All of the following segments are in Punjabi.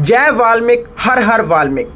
ਜੈ ਵਾਲਮਿਕ, ਹਰ ਹਰ ਵਾਲਮਿਕ।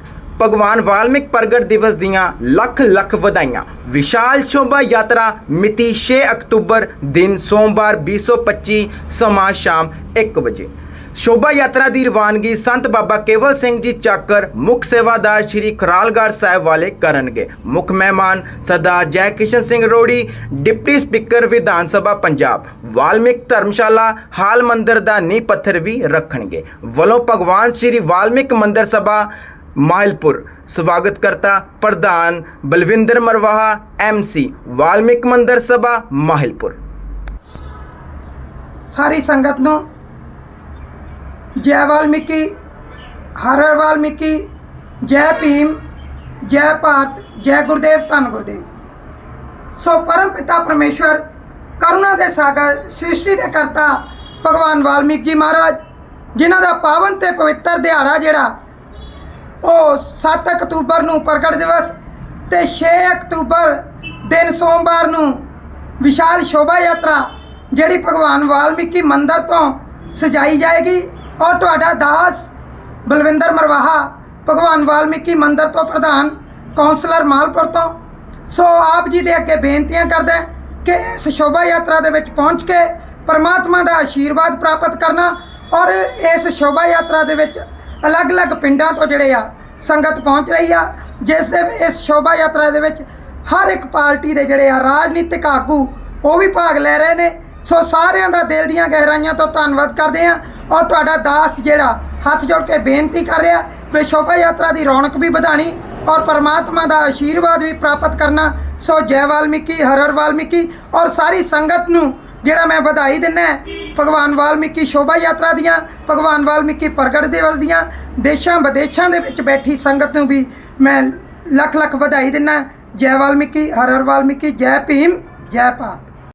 ਭਗਵਾਨ ਵਾਲਮਿਕ ਪ੍ਰਗਟ ਦਿਵਸ ਦੀਆਂ ਲੱਖ ਲੱਖ ਵਧਾਈਆਂ। ਵਿਸ਼ਾਲ ਸ਼ੋਭਾ ਯਾਤਰਾ, ਮਿਤੀ 6 ਅਕਤੂਬਰ, ਦਿਨ ਸੋਮਵਾਰ 2025 ਸਮਾਂ ਸ਼ਾਮ 1 ਵਜੇ। ਸ਼ੋਭਾ ਯਾਤਰਾ ਦੀ ਰਵਾਨਗੀ ਸੰਤ ਬਾਬਾ ਕੇਵਲ ਸਿੰਘ ਜੀ ਚੱਕਰ ਮੁੱਖ ਸੇਵਾਦਾਰ ਸ਼੍ਰੀ ਖਰਾਲਗੜ੍ਹ ਸਾਹਿਬ ਵਾਲੇ ਕਰਨਗੇ। ਮੁੱਖ ਮਹਿਮਾਨ ਸਰਦਾਰ ਜੈ ਕਿਸ਼ਨ ਸਿੰਘ ਰੋੜੀ, ਡਿਪਟੀ ਸਪੀਕਰ ਵਿਧਾਨ ਸਭਾ ਪੰਜਾਬ। ਵਾਲਮਿਕ ਧਰਮਸ਼ਾਲਾ, ਹਾਲ ਮੰਦਰ ਦਾ ਨੀਂਹ ਪੱਥਰ ਵੀ ਰੱਖਣਗੇ। ਵੱਲੋਂ ਭਗਵਾਨ ਸ਼੍ਰੀ ਵਾਲਮਿਕ ਮੰਦਰ ਸਭਾ ਮਾਇਲਪੁਰ ਸਵਾਗਤ ਕਰਤਾ ਪ੍ਰਧਾਨ ਬਲਵਿੰਦਰ ਮਰਵਾਹਾ ਐਮਸੀ ਵਾਲਮਿਕ ਮੰਦਰ ਸਭਾ, ਮਾਹਿਲਪੁਰ। ਸਾਰੀ ਸੰਗਤ ਨੂੰ ਜੈ ਵਾਲਮੀਕੀ ਹਰ ਹਰ ਵਾਲਮੀਕੀ ਜੈ ਭੀਮ ਜੈ ਭਾਰਤ ਜੈ ਗੁਰਦੇਵ ਧੰਨ ਗੁਰਦੇਵ ਸੋ ਪਰਮ ਪਿਤਾ ਪਰਮੇਸ਼ਵਰ ਕਰੁਣਾ ਦੇ ਸਾਗਰ ਸ੍ਰਿਸ਼ਟੀ ਦੇ ਕਰਤਾ ਭਗਵਾਨ ਵਾਲਮੀਕ ਜੀ ਮਹਾਰਾਜ ਜਿਨ੍ਹਾਂ ਦਾ ਪਾਵਨ ਤੇ ਪਵਿੱਤਰ ਦਿਹਾੜਾ ਜਿਹੜਾ ਉਹ 7 ਅਕਤੂਬਰ ਨੂੰ ਪ੍ਰਗਟ ਦਿਵਸ ਤੇ 6 ਅਕਤੂਬਰ ਦਿਨ ਸੋਮਵਾਰ ਨੂੰ ਵਿਸ਼ਾਲ ਸ਼ੋਭਾ ਯਾਤਰਾ ਜਿਹੜੀ ਭਗਵਾਨ ਵਾਲਮੀਕੀ ਮੰਦਿਰ ਤੋਂ ਸਜਾਈ ਜਾਏਗੀ ਔਰ ਤੁਹਾਡਾ ਦਾਸ ਬਲਵਿੰਦਰ ਮਰਵਾਹਾ ਭਗਵਾਨ ਵਾਲਮੀਕੀ ਮੰਦਿਰ ਤੋਂ ਪ੍ਰਧਾਨ ਕਾਉਂਸਲਰ ਮਾਲਪੁਰ ਤੋਂ। ਸੋ ਆਪ ਜੀ ਦੇ ਅੱਗੇ ਬੇਨਤੀਆਂ ਕਰਦਾ ਕਿ ਇਸ ਸ਼ੋਭਾ ਯਾਤਰਾ ਦੇ ਵਿੱਚ ਪਹੁੰਚ ਕੇ ਪਰਮਾਤਮਾ ਦਾ ਆਸ਼ੀਰਵਾਦ ਪ੍ਰਾਪਤ ਕਰਨਾ ਔਰ ਇਸ ਸ਼ੋਭਾ ਯਾਤਰਾ ਦੇ ਵਿੱਚ ਅਲੱਗ-ਅਲੱਗ ਪਿੰਡਾਂ ਤੋਂ ਜਿਹੜੇ ਆ ਸੰਗਤ ਪਹੁੰਚ ਰਹੀ ਆ, ਜਿਸ ਦੇ ਇਸ ਸ਼ੋਭਾ ਯਾਤਰਾ ਦੇ ਵਿੱਚ ਹਰ ਇੱਕ ਪਾਰਟੀ ਦੇ ਜਿਹੜੇ ਆ ਰਾਜਨੀਤਿਕ ਆਗੂ ਉਹ ਵੀ ਭਾਗ ਲੈ ਰਹੇ ਨੇ। ਸੋ ਸਾਰਿਆਂ ਦਾ ਦਿਲ ਦੀਆਂ ਗਹਿਰਾਈਆਂ ਤੋਂ ਧੰਨਵਾਦ ਕਰਦੇ ਆ ਔਰ ਤੁਹਾਡਾ ਦਾਸ ਜਿਹੜਾ ਹੱਥ ਜੋੜ ਕੇ ਬੇਨਤੀ ਕਰ ਰਿਹਾ, ਵੀ ਸ਼ੋਭਾ ਯਾਤਰਾ ਦੀ ਰੌਣਕ ਵੀ ਵਧਾਣੀ ਔਰ ਪਰਮਾਤਮਾ ਦਾ ਆਸ਼ੀਰਵਾਦ ਵੀ ਪ੍ਰਾਪਤ ਕਰਨਾ। ਸੋ ਜੈ ਵਾਲਮੀਕੀ, ਹਰ ਹਰ ਵਾਲਮੀਕੀ ਔਰ ਸਾਰੀ ਸੰਗਤ ਨੂੰ ਜਿਹੜਾ ਮੈਂ ਵਧਾਈ ਦਿੰਦਾ ਭਗਵਾਨ ਵਾਲਮੀਕੀ ਸ਼ੋਭਾ ਯਾਤਰਾ ਦੀਆਂ, ਭਗਵਾਨ ਵਾਲਮੀਕੀ ਪ੍ਰਗਟ ਦਿਵਸ ਦੀਆਂ, ਦੇਸ਼ਾਂ ਵਿਦੇਸ਼ਾਂ ਦੇ ਵਿੱਚ ਬੈਠੀ ਸੰਗਤ ਨੂੰ ਵੀ ਮੈਂ ਲੱਖ ਲੱਖ ਵਧਾਈ ਦਿੰਦਾ ਜੈ ਵਾਲਮੀਕੀ, ਹਰ ਹਰ ਵਾਲਮੀਕੀ, ਜੈ ਭੀਮ, ਜੈ ਭਾਰਤ।